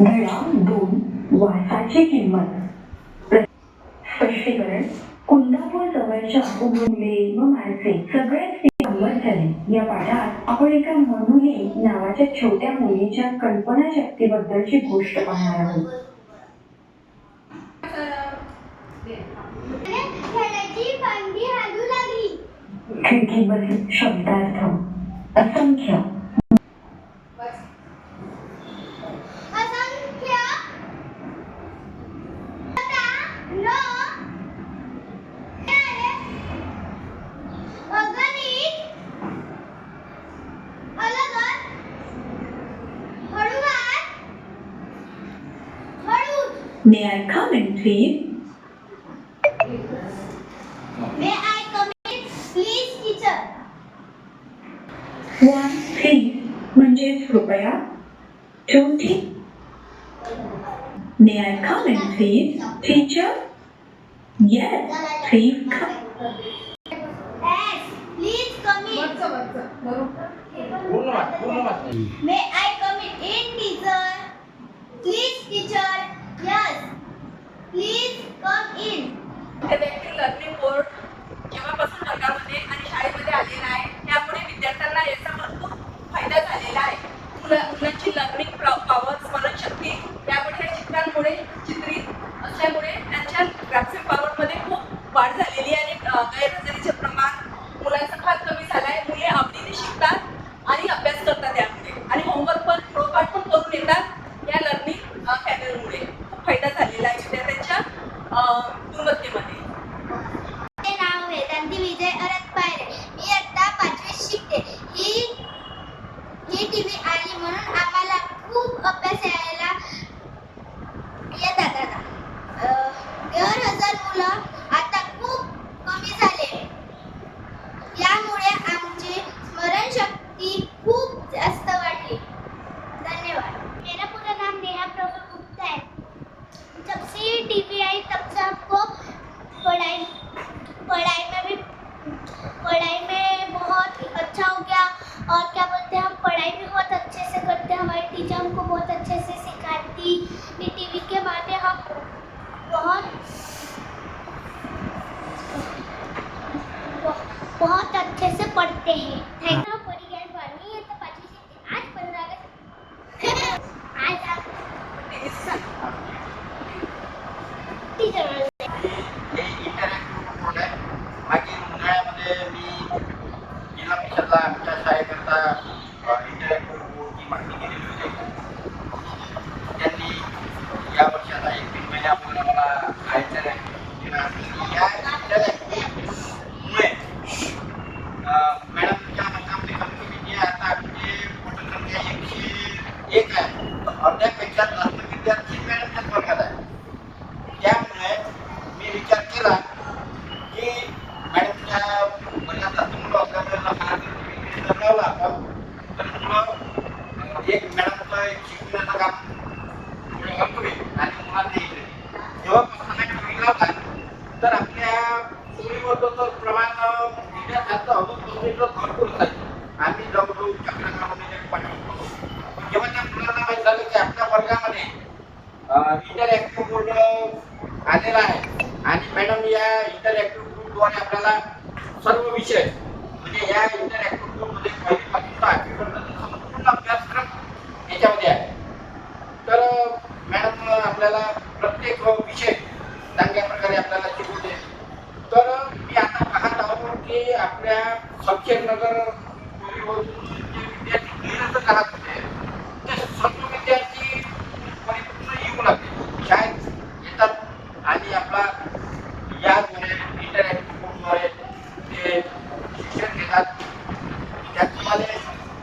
धडा दोन वासाची किंमत. स्पष्टीकरण कुंदापूर जवळच्या मुले व माणसे सगळेच सांगत झाले. या पाठात आपण एका मनुली नावाच्या छोट्या मुलीच्या कल्पना शक्तीबद्दलची गोष्ट पाहणार आहोत. खिडकी फांदी शब्दार्थ असंख्य हळूच may I come in please may I commit please teacher one please म्हणजेच कृपया to T may I come in please teacher yes please come Yes, please come in. पूर्ण वाच पूर्ण वाच May I हे देखील लर्निंग बोर्ड जेव्हापासून वर्गामध्ये आणि शाळेमध्ये आलेला आहे त्यामुळे विद्यार्थ्यांना याचा भरपूर फायदा झालेला आहे. मुलं मुलांची लर्निंग पॉवर स्मरणशक्ती यामध्ये या चित्रांमुळे चित्रित असल्यामुळे त्यांच्या ग्राफिक पॉवरमध्ये खूप वाढ झालेली आहे आणि अ, गैरहजेरीचे प्रमाण मुलांचं फार कमी झालं आहे मुले आवडीने शिकतात आणि अभ्यास करतात यामुळे आणि होमवर्क पण गृहपाठ पण करून येतात या लर्निंग पॅनलमुळे खूप फायदा झालेला आहे विद्यार्थ्यांच्या अ, गुणवत्तेमध्ये. आहे अर्ध्यापेक्षा जास्त विद्यार्थी मॅडमच्याच वर्गात आहे त्यामुळे मी विचार केला की मॅडमच्या वर्गात जास्त मुलं असल्यामुळे हा जर लावला आपण तर मुलं एक मॅडमचं एक शिकवण्याचं काम पुढे करतोय आणि मुलांना येते जेव्हापासून मॅडम लावला तर आपल्या सुरीवरचं प्रमाण विद्यार्थ्यांचं अजून भरपूर आहे आम्ही जवळजवळ चक्रामध्ये पाठवतो जेव्हा त्या मुलांना माहीत झालं की आपल्या वर्गामध्ये इंटरॅक्टिव्ह बोर्ड आलेला आहे आणि मॅडम या इंटरॅक्टिव्ह बोर्डद्वारे आपल्याला सर्व विषय म्हणजे या इंटरॅक्टिव्ह बोर्डमध्ये पहिलीपासून आठवीपर्यंत संपूर्ण अभ्यासक्रम याच्यामध्ये आहे तर मॅडम आपल्याला प्रत्येक विषय चांगल्या प्रकारे आपल्याला शिकवते तर मी आता पाहत आहोत की आपल्या सक्षेत्रनगर नगर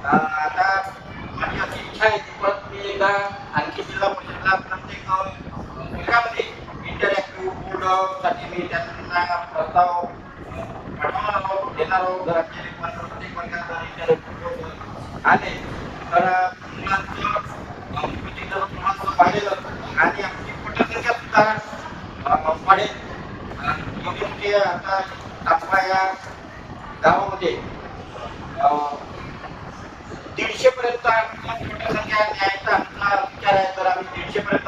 आता माझी अशी इच्छा आहे की परत मी एकदा आणखी जिल्हा परिषदला प्रत्येक अं, इंटरॅक्टिव्ह बोर्डसाठी मी त्यांना प्रस्ताव पाठवणार आहोत देणार आहोत. जर आपले प्रत्येक वर्गात इंटरॅक्टिव्ह बोर्ड आले तर मुलांचं म्हणजे प्रमाण वाढेल आणि आमची पटसंख्या सुद्धा वाढेल. म्हणजे आता तापा या गावामध्ये दीडशे पर्यंत मोठ्या संख्या न्यायचा आमचा आहे. तर आम्ही दीडशे पर्यंत